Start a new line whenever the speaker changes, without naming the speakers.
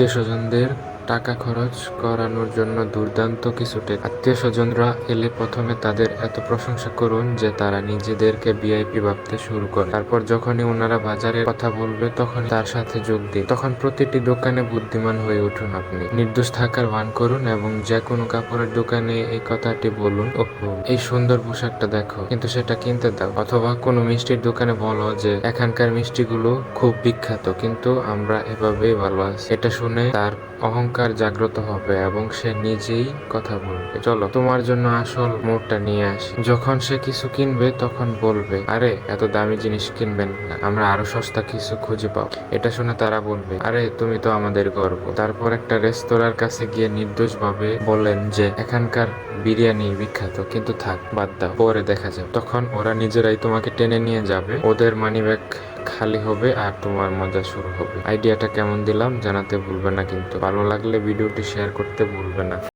আত্মীয় স্বজনদের টাকা খরচ করানোর জন্য দুর্দান্ত কিছু টেক আত্মীয় স্বজনরা এলে প্রথমে তাদের এত প্রশংসা করুন যে তারা নিজেদেরকে ভিআইপি ভাবতে শুরু করে তারপর যখনই ওনারা বাজারের কথা বলবে তখন তার সাথে যোগ দিন। তখন প্রতিটি দোকানে বুদ্ধিমান হয়ে উঠুন আপনি। নির্দোষ থাকার ভান করুন এবং যে কোনো কাপড়ের দোকানে এই কথাটি বলুন, ওহো, এই সুন্দর পোশাকটা দেখো, কিন্তু সেটা কিনতে দাও। অথবা কোনো মিষ্টির দোকানে বলো যে, এখানকার মিষ্টিগুলো খুব বিখ্যাত, কিন্তু আমরা এভাবেই ভালো আছি। এটা শুনে তার অহংকার জাগ্রত হবে এবং সে নিজেই কথা বলবে। চলো, তোমার জন্য আসল মোড়টা নিয়ে আসি। যখন সে কিছু কিনবে, তখন বলবে, আরে, এত দামি জিনিস কিনবেন না। আমরা আরও সস্তা কিছু খুঁজে পাও এটা শুনে তারা বলবে, আরে, তুমি তো আমাদের গর্ব। তারপর একটা রেস্তোরাঁর কাছে গিয়ে নির্দোষভাবে বলেন যে, এখানকার বিরিয়ানি বিখ্যাত, কিন্তু থাক, বাদ দাও, পরে দেখা যাবে। তখন ওরা নিজেরাই তোমাকে টেনে নিয়ে যাবে। ওদের মানি ব্যাগ খালি হবে আর তোমার মজা শুরু হবে। আইডিয়াটা কেমন দিলাম জানাতে ভুলবে না কিন্তু। ভালো লাগলে ভিডিওটি শেয়ার করতে ভুলবে না।